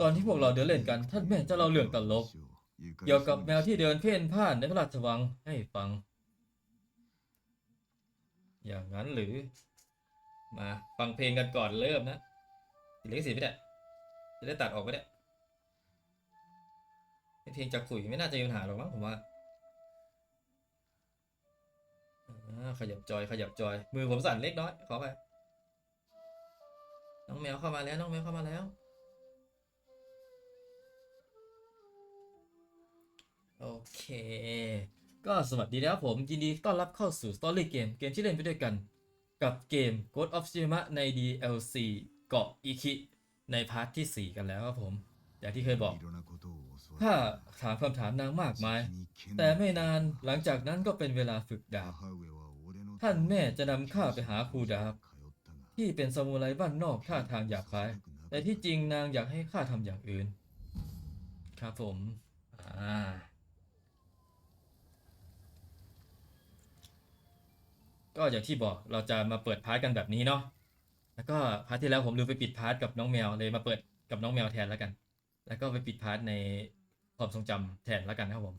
ตอนที่พวกเราเดินเล่นกัน ท่านแม่จะเล่าเรื่องตลก เกี่ยวกับแมวที่เดินเพ่นพ่านในพระราชวังให้ฟัง อย่างนั้นหรือ มาฟังเพลงกันก่อนเริ่มนะติดลิขสิไมเนี่ยจะได้ตัดออกไหมเนี่ยเป็นเพลงจากขุยไม่น่าจะมีปัญหาหรอกมั้งผมว่าขยับจอยขยับจอย มือผมสั่นเล็กน้อยขอไปน้องแมวเข้ามาแล้วน้องแมวเข้ามาแล้ว โอเค ก็สวัสดีนะครับผม ยินดีต้อนรับเข้าสู่ Story Game เกมที่เล่นไปด้วยกัน กับเกม Ghost of Tsushima ใน DLC เกาะอิคิในพาร์ทที่ 4 กันแล้วครับผม อย่างที่เคยบอก ถ้าถามคำถามนางมากมาย แต่ไม่นานหลังจากนั้นก็เป็นเวลาฝึกดาบ ท่านแม่จะนำข้าไปหาครูดาบ ที่เป็นซามูไรบ้านนอกท่าทางหยาบคาย แต่ที่จริงนางอยากให้ข้าทำอย่างอื่น ครับผม อ่า ก็อย่างที่บอกเราจะมาเปิดพาร์ทกันแบบนี้เนาะแล้วก็พาร์ทที่แล้วผมลืมไปปิดพาร์ทกับน้องแมวเลยมาเปิดกับน้องแมวแทนแล้วกัน แล้วก็ไปปิดพาร์ทในความทรงจำแทนแล้วกันนะครับผม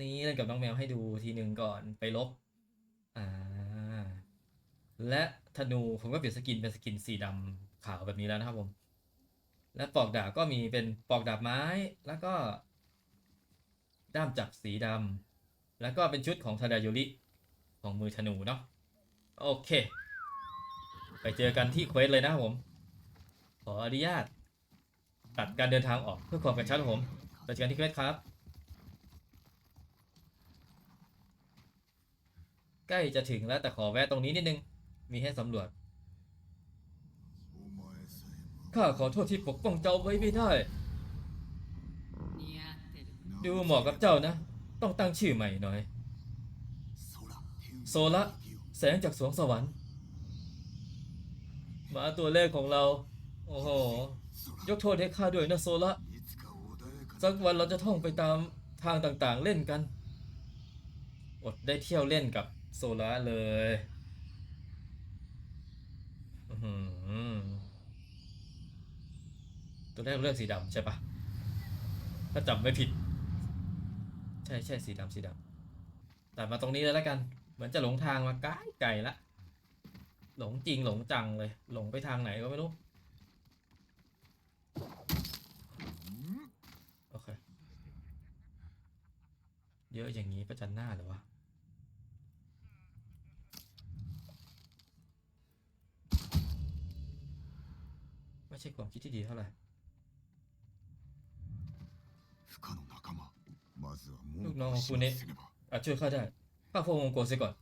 นี่เล่นกับน้องแมวให้ดูทีหนึ่งก่อนไปลบอ่าและธนูผมก็เปลี่ยนสกินเป็นสกินสีดำขาวแบบนี้แล้วนะครับผม และปลอกดาบก็มีเป็นปลอกดาบไม้แล้วก็ ด้ามจับสีดำแล้วก็เป็นชุดของทาดายุริของมือธนูเนาะ โอเค ไปเจอกันที่เควสเลยนะครับผม ขออนุญาต ตัดการเดินทางออกเพื่อความกระชับผมไปเจอกันที่เควสครับ ใกล้จะถึงแล้วแต่ขอแวะตรงนี้นิดนึง มีให้สำรวจ ข้าขอโทษที่ปกป้องเจ้าไว้ไม่ได้ ดูเหมาะกับเจ้านะ ต้องตั้งชื่อใหม่หน่อย โซละ แสงจากสวงสวรรค์หมาตัวแรกของเรา โอ้โห ยกโทษให้ข้าด้วยนะโซละสักวันเราจะท่องไปตามทางต่างๆเล่นกัน อดได้เที่ยวเล่นกับโซละเลยอื้อหือตัวแรกเลือกสีดำใช่ปะถ้าจำไม่ผิด ใช่ใช่สีดำสีดำตัดมาตรงนี้เลยแล้วกัน เหมือนจะหลงทางมาไกลไกลละ หลงจริงหลงจังเลย หลงไปทางไหนก็ไม่รู้ โอเค เยอะอย่างนี้ประจันหน้าเหรอวะไม่ใช่ความคิดที่ดีเท่าไหร่ลูกน้องของคุณเนี่ยอาจช่วยข้าได้ ข้าพวกมงโกเสียก่อน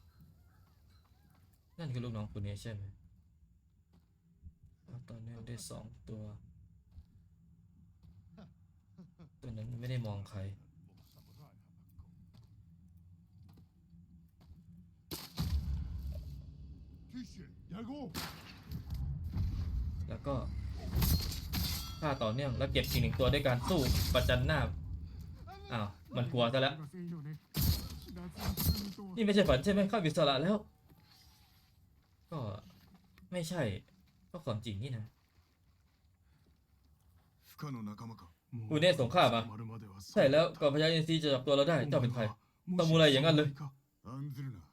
นั่นคือลูกน้องคุณเนี่ยใช่ไหมเอาตอนนี้ได้สองตัว ตัวนั้นไม่ได้มองใครแล้วก็ฆ่าต่อเนื่องแล้วเก็บอีกหนึ่งตัวด้วยการสู้ประจันหน้า อ้าว มันกลัวซะแล้ว นี่ไม่ใช่ฝันใช่ไหมข้าบิสระแล้ว ก็ไม่ใช่ก็ความจริงนี่นะอุเน่ส่งข้ามาใช่แล้วก่อนพญาอินทรีจะจับตัวเราได้เจ้าเป็นใครตะมูไรอย่างนั้นเลย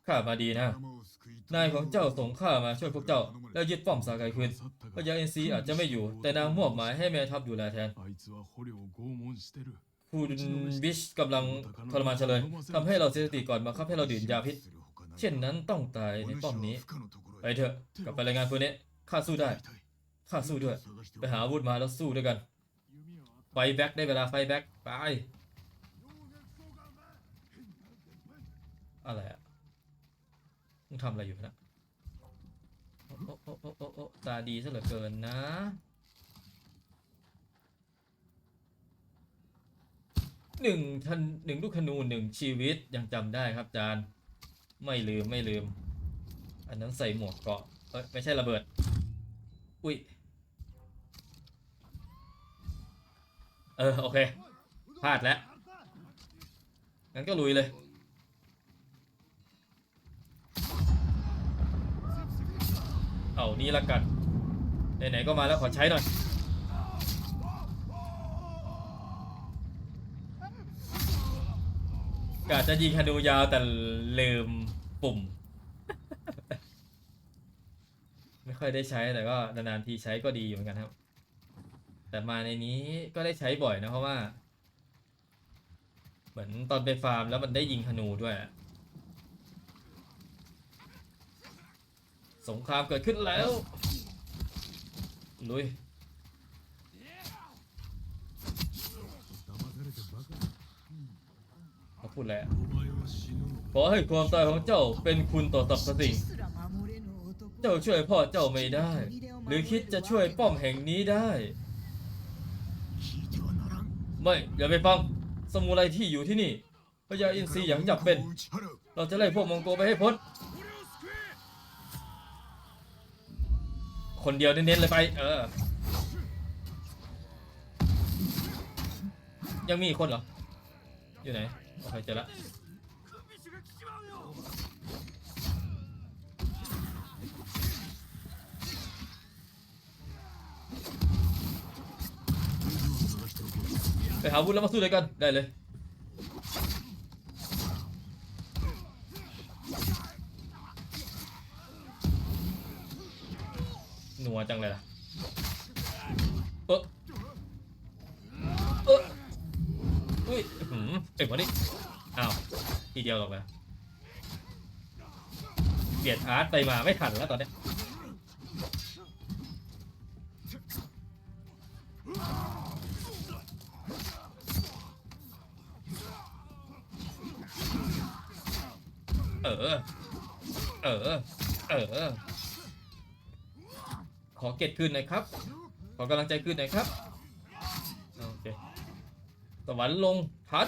ข้ามาดีนะ นายของเจ้าส่งข้ามาช่วยพวกเจ้า แล้วยึดป้อมสาไกคืนพญาอินทรีอาจจะไม่อยู่ แต่นางมอบหมายให้แม่ทัพดูแลแทน คุณบิชกำลังทรมานเฉลยทำให้เราเสียสติก่อนมาคับให้เราดื่มยาพิษ เช่นนั้นต้องตายในป้อมนี้ ไปเถอะ กลับไปรายงานพวกนี้ข้าสู้ได้ ข้าสู้ด้วย ไปหาอาวุธมาแล้วสู้ด้วยกัน ไฟแบ็กได้เวลาไฟแบ็กไป อะไรอะมึงทำอะไรอยู่นะโอ้โอ้โอ้โอ้โอ้ตาดีซะเหลือเกินนะ หนึ่งทันหนึ่งลูกธนูหนึ่งชีวิตยังจำได้ครับจานไม่ลืมไม่ลืม อันนั้นใส่หมวกเกาะเอ้ยไม่ใช่ระเบิด อุ้ยเออโอเคพลาดแล้วงั้นก็ลุยเลยเอานี่ละกันไหนๆก็มาแล้วขอใช้หน่อย กาจะยิงธนูยาวแต่ลืมปุ่ม ไม่ค่อยได้ใช้แต่ก็นานๆทีใช้ก็ดีอยู่เหมือนกันครับ แต่มาในนี้ก็ได้ใช้บ่อยนะเพราะว่า เหมือนตอนไปฟาร์มแล้วมันได้ยิงธนูด้วย สงครามเกิดขึ้นแล้ว ลุย เขา พูดแล้วขอให้ความตายของเจ้าเป็นคุณต่อสรรพสิ่ง เจ้าช่วยพ่อเจ้าไม่ได้ หรือคิดจะช่วยป้อมแห่งนี้ได้ ไม่อย่าไปฟังสมุไรที่อยู่ที่นี่พญาอินทรีอย่างจับเป็น เราจะไล่พวกมองโกไปให้พ้น คนเดียวเน้นๆเลยไป เออ ยังมีอีกคนเหรอ อยู่ไหน โอเคเจอละไปหาวุธแล้วมาสู้ด้วยกันได้เลยหนัวจังเลยล่ะ ดียวหรอกนะเปลี่ยนอาร์ตไปมาไม่ทันแล้วตอนนี้ เออ เออ เออ ขอเกตคืนหน่อยครับ ขอกำลังใจคืนหน่อยครับ โอเคสวรรค์ลงทัน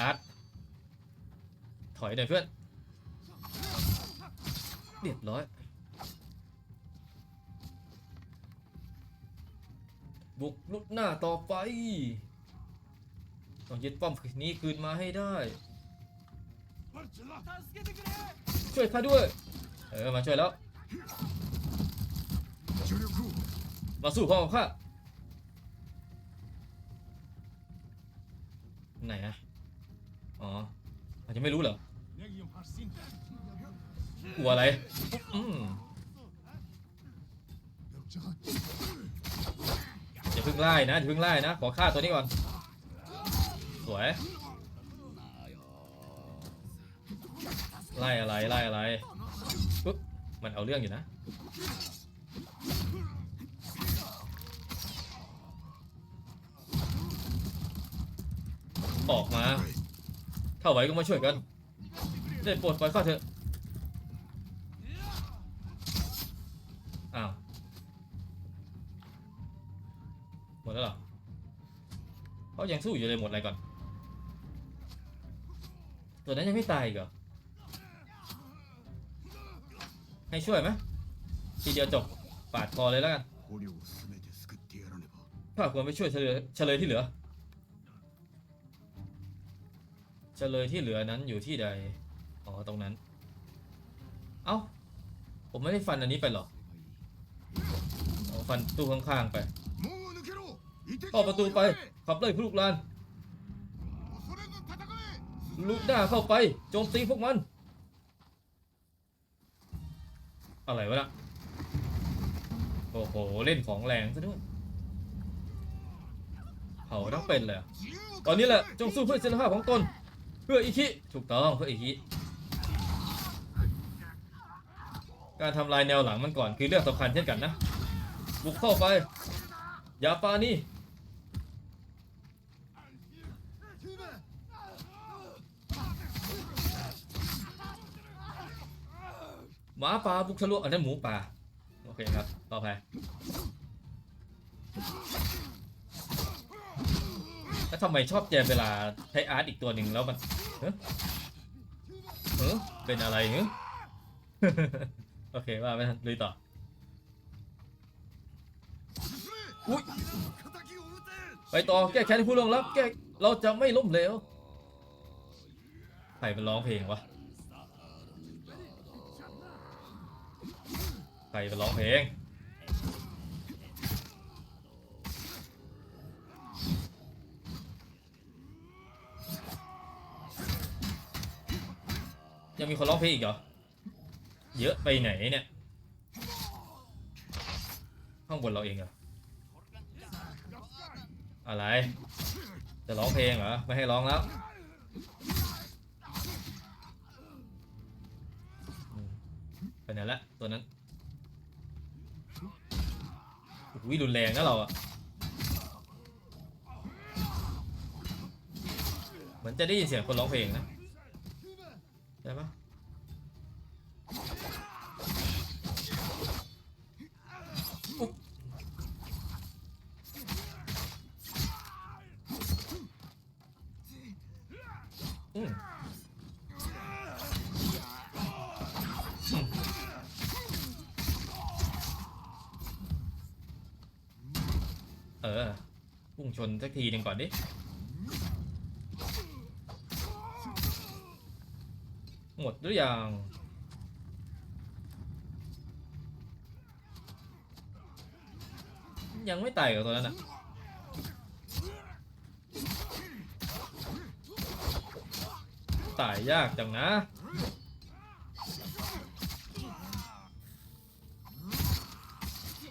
อาร์ตถอยหน่อยเพื่อนเรียบร้อย บุกลุกหน้าต่อไป ต้องยึดป้อมนี้คืนมาให้ได้ ช่วยข้าด้วย เออ มาช่วยแล้ว มาสู้ข้อข้าไหนอะ จะไม่รู้เหรอกลัวอะไรอืมอย่าเพิ่งไล่นะอย่าเพิ่งไล่นะ ขอฆ่าตัวนี้ก่อน สวย ไล่อะไร ไล่อะไรปุ๊บมันเอาเรื่องอยู่นะ ออกมา ถ้าไหวก็มาช่วยกันได้โปรดปล่อยข้าเถอะอ้าวหมดแล้วหรอเขายังสู้อยู่เลยหมดอะไรก่อนตัวนั้นยังไม่ตายอีกเหรอให้ช่วยไหมทีเดียวจบปาดคอเลยแล้วกันข้าควรไปช่วยเฉลยที่เหลือ จเลยที่เหลือนั้นอยู่ที่ใด อ๋อ ตรงนั้น เอา้า ผมไม่ได้ฟันอันนี้ไปหรอฟันตู้ข้างๆไปเข้ประตูไป ขับไล่พลุกลานลุกหน้าเข้าไป โจมตีพวกมัน อะไรวะล่ะ โอ้โห เล่นของแรงซะด้วยเผาต้องเป็นเลย ตอนนี้แหละ จงสู้เพื่อเสรีภาพของตน เพื่ออิคิถูกต้องเพื่ออิคิการทำลายแนวหลังมันก่อนคือเรื่องสำคัญเช่นกันนะ บุกเข้าไป อย่าปานี่หมาป่าบุกทะลุอันนั้นหมูป่า โอเคครับ ต่อไป แล้วทำไมชอบแจมเวลาใช้อาร์ตอีกตัวหนึ่งแล้วมันเฮ้เฮ้เป็นอะไรเฮ้โอเคว่าไปลุยต่อไปต่อแก้แค้นผู้ลงรับแก้เราจะไม่ล้มเหลวใครเป็นร้องเพลงวะใครเป็นร้องเพลง ยังมีคนร้องเพลงอีกเหรอ เยอะไปไหนเนี่ย ข้างบนเราเองเหรอ อะไร จะร้องเพลงเหรอ ไม่ให้ร้องแล้วอืมไปไหนละตัวนั้นอุ้ยรุนแรงนะเราอะเหมือนจะได้ยินเสียงคนร้องเพลงนะ ใช่ปะอืมเออพุ่งชนสักทีหนึ่งก่อนดิ หมดหรือยังยังไม่ตายกับตัวนั้นอะ ตายยากจังนะ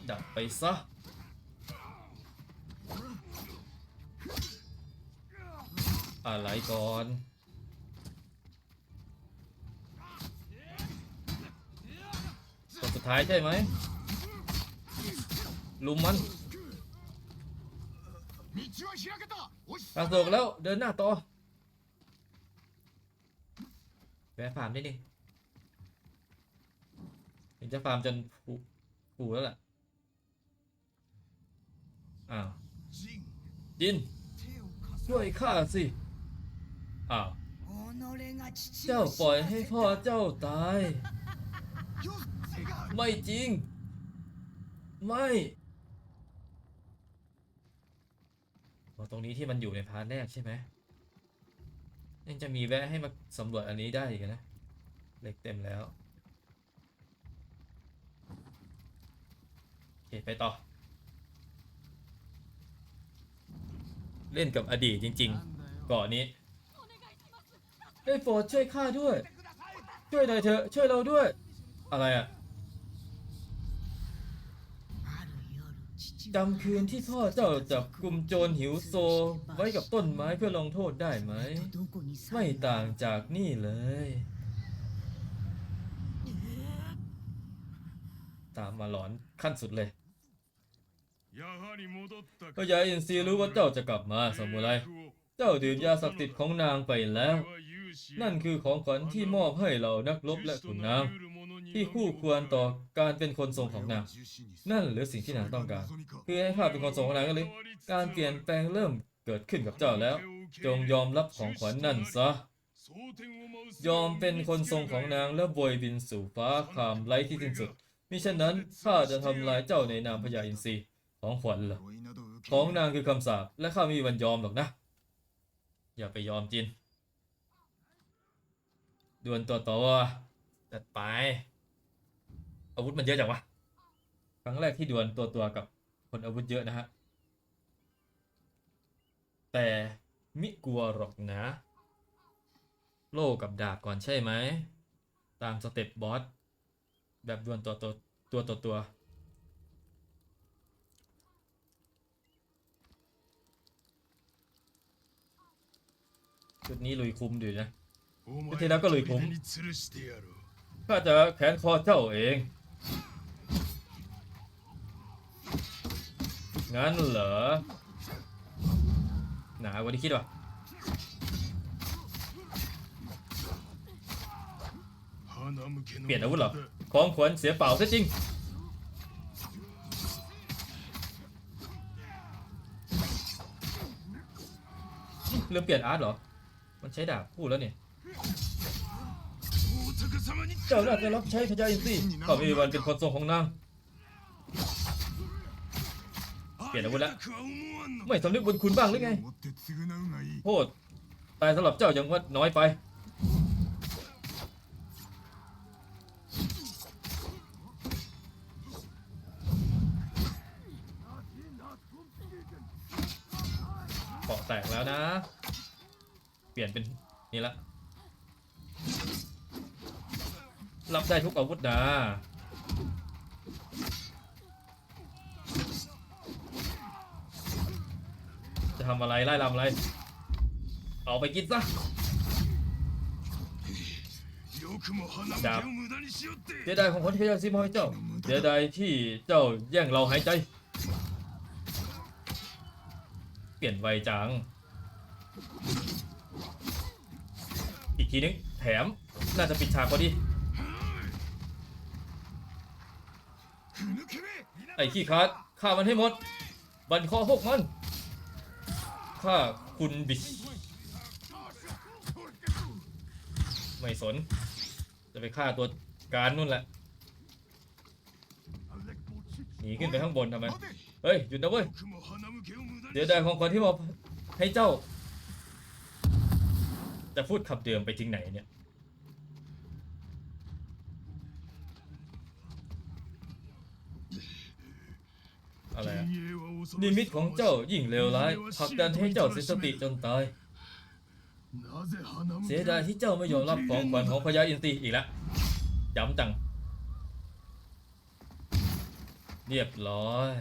ดับไปซะ อะไรก่อน ตัวสุด ท้ายใช่ไหมลุมมันตาโศกแล้วเดินหน้าต่อแวะฟาร์มได้ดิเห็นจะฟาร์มจนผูผูแล้วล่ะ อ้าว จิน ช่วยข้าสิ อ้าว เจ้าปล่อยให้พ่อเจ้าตาย ไม่จริง ไม่อ๋อตรงนี้ที่มันอยู่ในพาร์ทแรกใช่ไหมยังจะมีแวะให้มาสำรวจอันนี้ได้อีกนะเหล็กเต็มแล้วโอเคไปต่อ เล่นกับอดีตจริงๆก่อนนี้ได้โปรดช่วยข้าด้วย ช่วยหน่อยเถอะช่วยเราด้วย อะไรอะ จำคืนที่พ่อเจ้าจับกลุ่มโจรหิวโซ ไว้กับต้นไม้เพื่อลงโทษได้ไหม ไม่ต่างจากนี่เลย ตามมาหลอนขั้นสุดเลยก็ยายอินซีรู้ว่าเจ้าจะกลับมาสมุไร เจ้าดื่มยาสักติดของนางไปแล้ว นั่นคือของขวัญที่มอบให้เรานักลบและขุนนาง ที่คู่ควรต่อการเป็นคนทรงของนางนั่นหรือสิ่งที่นางต้องการคือให้ข้าเป็นคนทรงของนางก็เลยการเปลี่ยนแปลงเริ่มเกิดขึ้นกับเจ้าแล้ว จงยอมรับของขวัญนั่นซะยอมเป็นคนทรงของนางและโบยบินสู่ฟ้าคามไร้ที่สิ้นสุดมิฉะนั้นข้าจะทำลายเจ้าในนามพญาอินทรีของขวัญล่ะของนางคือคำสาปและข้าไม่มีวันยอมหรอกนะ อย่าไปยอมจินดวลตัวต่อจัดไป อาวุธมันเยอะจังวะ ครั้งแรกที่ดวลตัวตัวกับคนอาวุธเยอะนะฮะ แต่มิกลัวหรอกนะ โล่กับดาบก่อนใช่ไหม ตามสเต็ปบอส แบบดวลตัวตัวตัวตัวตัวชุดนี้ลุยคุมดีนะที่แล้วก็ลุยคุมข้าจะแขนคอเจ้าเอง งั้นเหรอ หนากว่าที่คิดว่ะเปลี่ยนอาวุธเหรอของขวัญเสียเปล่าซะจริง เริ่มเปลี่ยนอาร์ตเหรอ มันใช้ดาบพูดแล้วเนี่ยเจ้าน่าจะรับใช้พญาอินทรีข้าไม่มีวันเป็นคนทรงของนาง ปลี่ยนอาวุธและไม่สำนึกบุญคุณบ้างหรือไงโทษตายสำหรับเจ้ายังว่าน้อยไป เกาะแตกแล้วนะ เปลี่ยนเป็นนี่ละ รับได้ทุกอาวุธนะะทำอะไรไล่ลำอะไร เอาไปกินซะดาบเจไดของคนที่จ้ซิมอยเจ้าเจไดที่เจ้าแย่งเราหายใจ เปลี่ยนไวจัง อีกทีนึง แถม น่าจะปิดฉากพอดี ไอ้ขี้คัดฆ่ามันให้หมด บันคอพวกมัน ฆ่าคุณบิชไม่สน จะไปฆ่าตัวการนู่นแหละหนีขึ้นไปข้างบนทำไม เฮ้ย หยุดนะเว้ย เดี๋ยวได้ของคนที่มอกให้เจ้า จะพูดขับเดิมไปทิ้งไหนเนี่ย นิมิตของเจ้ายิ่งเลวร้ายผลักดันให้เจ้าเสียสติจนตาย เสียดายที่เจ้าไม่ยอมรับของขวัญของพญาอินทรีอีกแล้วยำจัง เรียบร้อย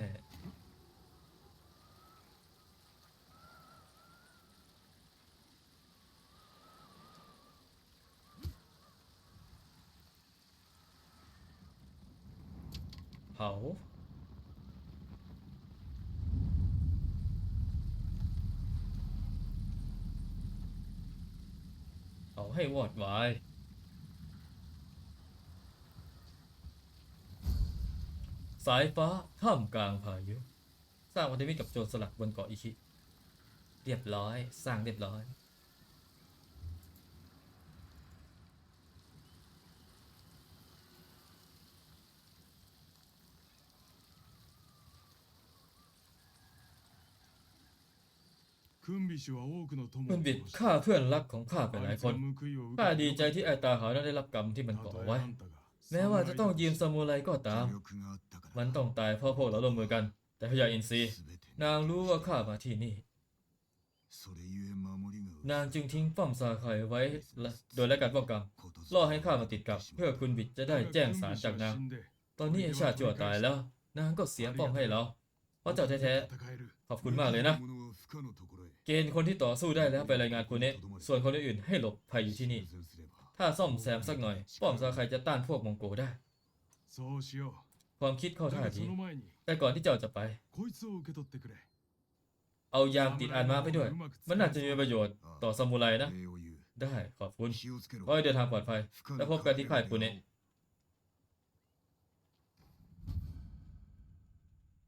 เผา เอาให้วอดวาย สายฟ้าท่ามกลางพายุสร้างวันธมิตกับโจรสลัดบนเกาะอิชิ เรียบร้อย สร้างเรียบร้อย คุณบิดฆ่าเพื่อนรักของข้าไปหลายคนข้าดีใจที่ไอตาหานั้นได้รับกรรมที่มันก่อไว้ แม้ว่าจะต้องยืมซามูไรก็ตาม มันต้องตายเพราะพวกเราลงมือกัน แต่พญาอินทรีนางรู้ว่าข้ามาที่นี่ นางจึงทิ้งฟ้อมสาไข่ไว้ โดยและการป้องกันล่อให้ข้ามาติดกับ เพื่อคุณบิดจะได้แจ้งสารจากนาง ตอนนี้ไอชาจั่วตายแล้ว นางก็เสียป้องให้เรา พราะเจ้าแท้ๆขอบคุณมากเลยนะ เกณฑ์คนที่ต่อสู้ได้แล้วไปรายงานคุณเนะส่วนคนอื่นให้หลบภัยอยู่ที่นี่ ถ้าซ่อมแซมสักหน่อย ป้อมซาใครจะต้านพวกมองโกได้ ความคิดเข้าท่าทีแต่ก่อนที่เจ้าจะไป เอายางติดอันมาไปด้วย มันน่าจะมีประโยชน์ต่อซามูไรนะ ได้ขอบคุณขอให้เดินทางปลอดภัย แล้วพบกันที่ค่ายคุณเนะ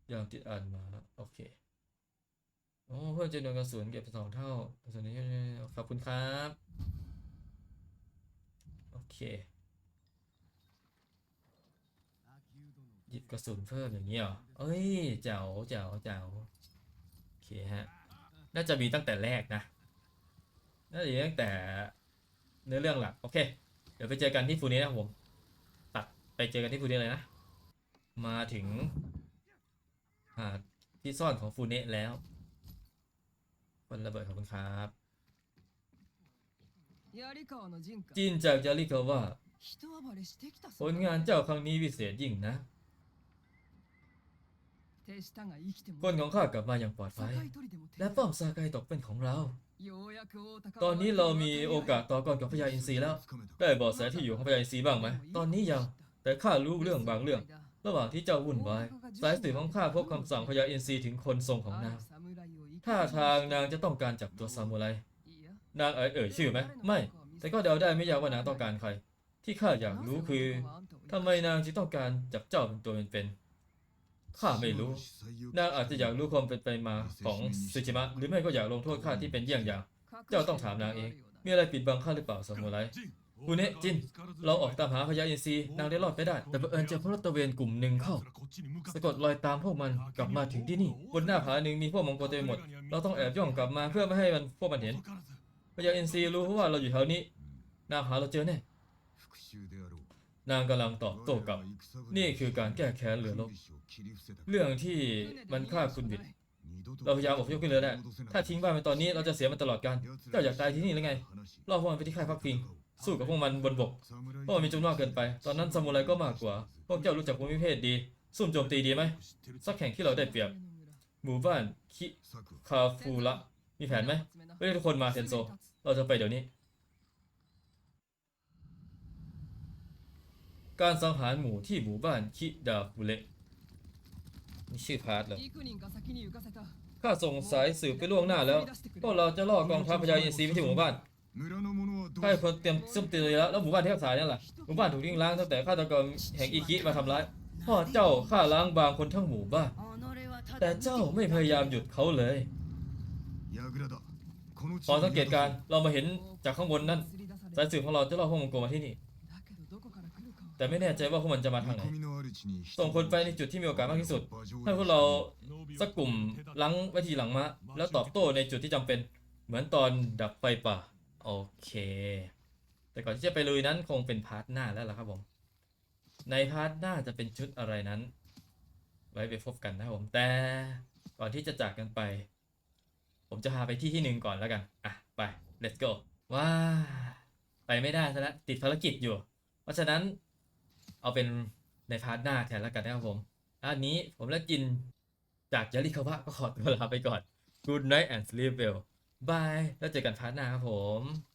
อย่ามติดอ่านมา โอเคโอ้เพื่อจะโดนกระสุนเก็บสองเท่ากระสุนนี้ขอบคุณครับ โอเคหยิบกระสุนเพิ่มอย่างนี้เหรอเอ้ยเจ๋วเจ๋วเจ๋วโอเคฮะ น่าจะมีตั้งแต่แรกนะ น่าจะมีตั้งแต่เนื้อเรื่องหลัก โอเค เดี๋ยวไปเจอกันที่ฟูนี้นะครับผม ตัดไปเจอกันที่ฟูนี้เลยนะ มาถึง หาที่ซ่อนของฟูเนะแล้ว คนระเบิดขอบคุณครับจินจากยาริคาว่าผลงานเจ้าครั้งนี้วิเศษยิ่งนะ คนของข้ากลับมาอย่างปลอดภัย และป้อมซากายตกเป็นของเรา ตอนนี้เรามีโอกาสต่อกรกับพญาอินทรีแล้ว ได้บอกแสที่อยู่ของพญาอินทรีบ้างไหม ตอนนี้ยัง แต่ข้ารู้เรื่องบางเรื่อง ระหว่างที่เจ้าวุ่นวายสายสืบของข้าพบคำสั่งพญาอินทรีถึงคนทรงของนางท่าทางนางจะต้องการจับตัวซามูไรนางเอ่ยเอ่ยชื่อไหมไม่ แต่ก็เดาได้ไม่ยากว่านางต้องการใคร ที่ข้าอยากรู้คือทำไมนางจึงต้องการจับเจ้าเป็นตัวเป็นๆข้าไม่รู้ นางอาจจะอยากรู้ความเป็นไปมาของซูจิมะหรือไม่ก็อยากลงโทษข้าที่เป็นเยี่ยงอย่าง เจ้าต้องถามนางเอง มีอะไรปิดบังข้าหรือเปล่าซามูไร ฟูเนะจิน เราออกตามหาพญาอินทรีนางได้รอดไปได้ แต่บังเอิญเจอพลตระเวนกลุ่มหนึ่งเข้า สะกดรอยตามพวกมันกลับมาถึงที่นี่ บนหน้าผาหนึ่งมีพวกมองโกเต็มหมด เราต้องแอบย่องกลับมาเพื่อไม่ให้มันพวกมันเห็นพญาอินทรีรู้ว่าเราอยู่แถวนี้ นางหาเราเจอแน่นางกำลังตอบโต้กลับ นี่คือการแก้แค้นเหลือลบเรื่องที่มันฆ่าคุณบิดเราพยายามอพยพขึ้นเรือได้ ถ้าทิ้งบ้านไปตอนนี้เราจะเสียมันตลอดกาลเจ้าอยากตายที่นี่หรือไงล่อพวกมันไปที่ค่ายพักพิง สู้กับพวกมันบนบกพวกมันมีจำนวนเกินไป ตอนนั้นซามูไรก็มากกว่า พวกเจ้ารู้จักภูมิเพศดีสู้โจมตีดีไหมสักแข่งที่เราได้เปรียบ หมู่บ้านคิคาฟูระมีแผนไหมไม่ได้ทุกคนมาเซนโซ เราจะไปเดี๋ยวนี้ การสังหารหมู่ที่หมู่บ้านคิดาฟูเละนี่ชื่อพาร์ทเหรอข้าส่งสายสืบไปล่วงหน้าแล้วพวกเราจะล่อกองทัพพญายินทรีย์ไปที่หมู่บ้าน ข้าพิ่ลเตรียมซุ่มตีแล้วแล้วหมู่บ้านเทพสายนี่แหละหมู่บ้านถูกทิ้งล้างตั้งแต่ข้าตกรแห่งอิกิมาทำร้ายพ่อเจ้าข้าล้างบางคนทั้งหมู่บ้าน แต่เจ้าไม่พยายามหยุดเขาเลยพอสังเกตการเรามาเห็นจากข้างบนนั่นสายสืบของเราจะล่อพวกมังกรมาที่นี่ แต่ไม่แน่ใจว่าพวกมันจะมาทางไหนส่งคนไปในจุดที่มีโอกาสมากที่สุดให้พวกเราสักกลุ่มล้างไว้ทีหลังมะแล้วตอบโต้ในจุดที่จำเป็น เหมือนตอนดับไฟป่า โอเค แต่ก่อนที่จะไปลุยนั้นคงเป็นพาร์ทหน้าแล้วล่ะครับผม ในพาร์ทหน้าจะเป็นชุดอะไรนั้น ไว้ไปพบกันนะครับผม แต่ก่อนที่จะจากกันไป ผมจะพาไปที่ที่หนึ่งก่อนแล้วกัน อะ ไป let's go ว้าไปไม่ได้ซะแล้วติดภารกิจอยู่ เพราะฉะนั้นเอาเป็นในพาร์ทหน้าแทนแล้วกันนะครับผมอันนี้ผมและจินจากยาริคาวะก็ขอตัวลาไปก่อน Good night and sleep well บาย แล้วเจอกันพาร์ทหน้าครับผม